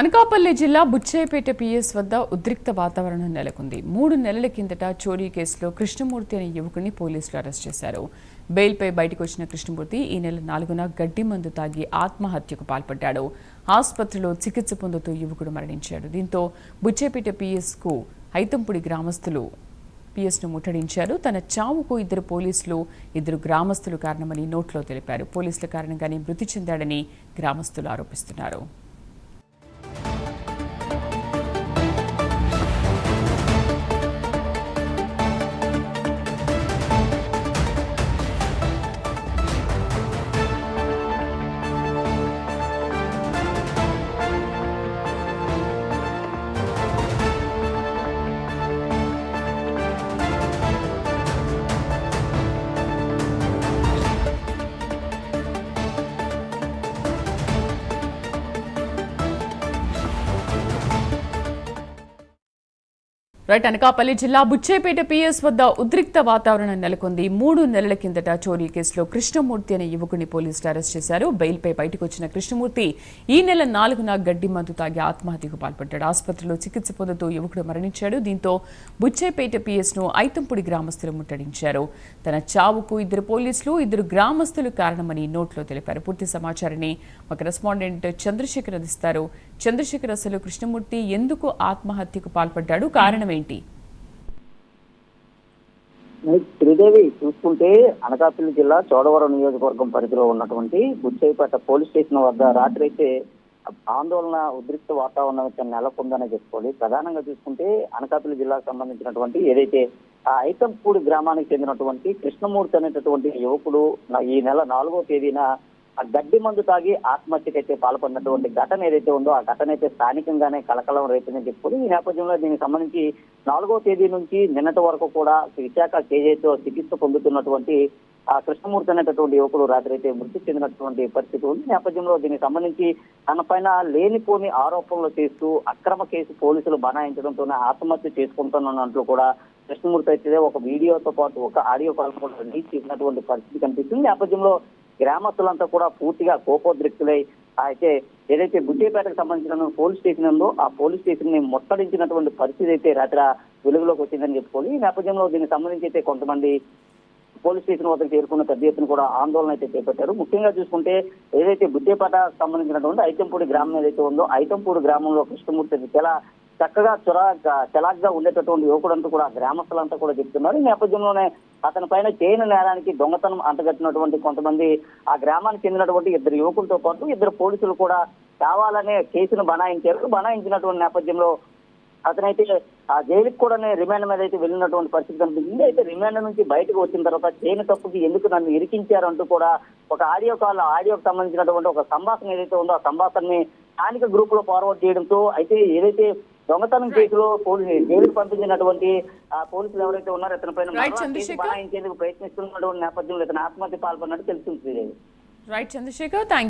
అనకాపల్లి జిల్లా బుచ్చేపేట పిఎస్ వద్ద ఉద్రిక్త వాతావరణం నెలకొంది. మూడు నెలల కిందట చోరీ కేసులో కృష్ణమూర్తి అనే యువకుడిని పోలీసులు అరెస్ట్ చేశారు. బెయిల్పై బయటకు వచ్చిన కృష్ణమూర్తి ఈ నెల నాలుగున గడ్డి మందు తాగి ఆత్మహత్యకు పాల్పడ్డాడు. ఆసుపత్రిలో చికిత్స పొందుతూ యువకుడు మరణించాడు. దీంతో బుచ్చేపేట పిఎస్కు ఐతంపుడి గ్రామస్తులు పిఎస్ను ముట్టడించారు. తన చావుకు ఇద్దరు పోలీసులు ఇద్దరు గ్రామస్తులు కారణమని నోట్లో తెలిపారు. పోలీసుల కారణంగానే మృతి చెందాడని గ్రామస్తులు ఆరోపిస్తున్నారు. రైట్ అనకాపల్లి జిల్లా బుచ్చేపేట పిఎస్ వద్ద ఉద్రిక్త వాతావరణం నెలకొంది. మూడు నెలల కిందట చోరీ కేసులో కృష్ణమూర్తి అనే యువకుని పోలీసులు అరెస్ట్ చేశారు. బెయిల్పై బయటకు వచ్చిన కృష్ణమూర్తి ఈ నెల నాలుగున గడ్డి మందు తాగి ఆత్మహత్యకు పాల్పడ్డాడు. ఆసుపత్రిలో చికిత్స పొందుతూ యువకుడు మరణించాడు. దీంతో బుచ్చేపేట పిఎస్ను ఐతంపుడి గ్రామస్తులు ముట్టడించారు. తన చావుకు ఇద్దరు పోలీసులు ఇద్దరు గ్రామస్తులు కారణమని నోట్లో తెలిపారు. పూర్తి సమాచారాన్ని మా కరెస్పాండెంట్ చంద్రశేఖర్ అందిస్తారు. చంద్రశేఖర్ అసలు కృష్ణమూర్తి ఎందుకు ఆత్మహత్యకు పాల్పడ్డాడు? కారణం ఏంటి? శ్రీదేవి చూసుకుంటే అనకాపల్లి జిల్లా చోడవరం నియోజకవర్గం పరిధిలో ఉన్నటువంటి బుచ్చయ్యపేట పోలీస్ స్టేషన్ వద్ద రాత్రి అయితే ఆందోళన ఉద్రిక్త వాతావరణం అయితే నెలకొందనే చెప్పుకోవాలి. ప్రధానంగా చూసుకుంటే అనకాపల్లి జిల్లాకు సంబంధించినటువంటి ఏదైతే ఆ ఐతంపూడి గ్రామానికి చెందినటువంటి కృష్ణమూర్తి అనేటటువంటి యువకుడు ఈ నెల నాలుగో తేదీన ఆ గడ్డి మందు తాగి ఆత్మహత్యకైతే పాల్పడినటువంటి ఘటన ఏదైతే ఉందో ఆ ఘటన అయితే స్థానికంగానే కలకలం రేపిందని చెప్పుకుని ఈ నేపథ్యంలో దీనికి సంబంధించి నాలుగో తేదీ నుంచి నిన్నటి వరకు కూడా విశాఖ కేజీతో చికిత్స పొందుతున్నటువంటి ఆ కృష్ణమూర్తి అనేటటువంటి యువకుడు రాత్రి అయితే మృతి చెందినటువంటి పరిస్థితి ఉంది. నేపథ్యంలో దీనికి సంబంధించి తన పైన లేనిపోని ఆరోపణలు చేస్తూ అక్రమ కేసు పోలీసులు బనాయించడంతోనే ఆత్మహత్య చేసుకుంటున్నట్లు కూడా కృష్ణమూర్తి అయితే ఒక వీడియోతో పాటు ఒక ఆడియో కాల్ కూడా రిలీజ్ చేసినటువంటి పరిస్థితి కనిపిస్తుంది. నేపథ్యంలో గ్రామస్తులంతా కూడా పూర్తిగా కోపోద్రిక్తులై అయితే ఏదైతే గుడ్డేపేటకు సంబంధించిన పోలీస్ స్టేషన్ ఉందో ఆ పోలీస్ స్టేషన్ని ముట్టడించినటువంటి పరిస్థితి అయితే రాత్రి వెలుగులోకి వచ్చిందని చెప్పుకోవాలి. ఈ నేపథ్యంలో దీనికి సంబంధించి అయితే కొంతమంది పోలీస్ స్టేషన్ వద్దకు చేరుకున్న పెద్ద ఎత్తున కూడా ఆందోళన అయితే చేపట్టారు. ముఖ్యంగా చూసుకుంటే ఏదైతే బుద్ధిపేట సంబంధించినటువంటి ఐతంపూడి గ్రామం ఏదైతే ఉందో ఐతంపూడి గ్రామంలో కృష్ణమూర్తి చాలా చక్కగా చొరా చలాగ్గా ఉండేటటువంటి యువకుడంతా కూడా గ్రామస్తులంతా కూడా చెప్తున్నారు. ఈ నేపథ్యంలోనే అతని పైన చేయని నేరానికి దొంగతనం అంటగట్టినటువంటి కొంతమంది ఆ గ్రామానికి చెందినటువంటి ఇద్దరు యువకులతో పాటు ఇద్దరు పోలీసులు కూడా కావాలనే కేసును బనాయించారు. బనాయించినటువంటి నేపథ్యంలో అతనైతే ఆ జైలుకి కూడా రిమాండ్ మీద అయితే వెళ్ళినటువంటి పరిస్థితి కనిపించింది అయితే రిమాండ్ నుంచి బయటకు వచ్చిన తర్వాత చేయని తప్పుకి ఎందుకు నన్ను ఇరికించారంటూ కూడా ఒక ఆడియో కాల్ ఆడియోకి సంబంధించినటువంటి ఒక సంభాషణ ఏదైతే ఉందో ఆ సంభాషణని స్థానిక గ్రూప్లో ఫార్వర్డ్ చేయడంతో అయితే ఏదైతే దొంగతనం కేసులో పోలీసు జైలుకు పంపించినటువంటి ఆ పోలీసులు ఎవరైతే ఉన్నారో ఇతని పైన. బనాయించేందుకు ప్రయత్నిస్తున్నటువంటి నేపథ్యంలో ఇతను ఆత్మహత్య పాల్పడినట్టు తెలుస్తుంది. రైట్ చంద్రశేఖర్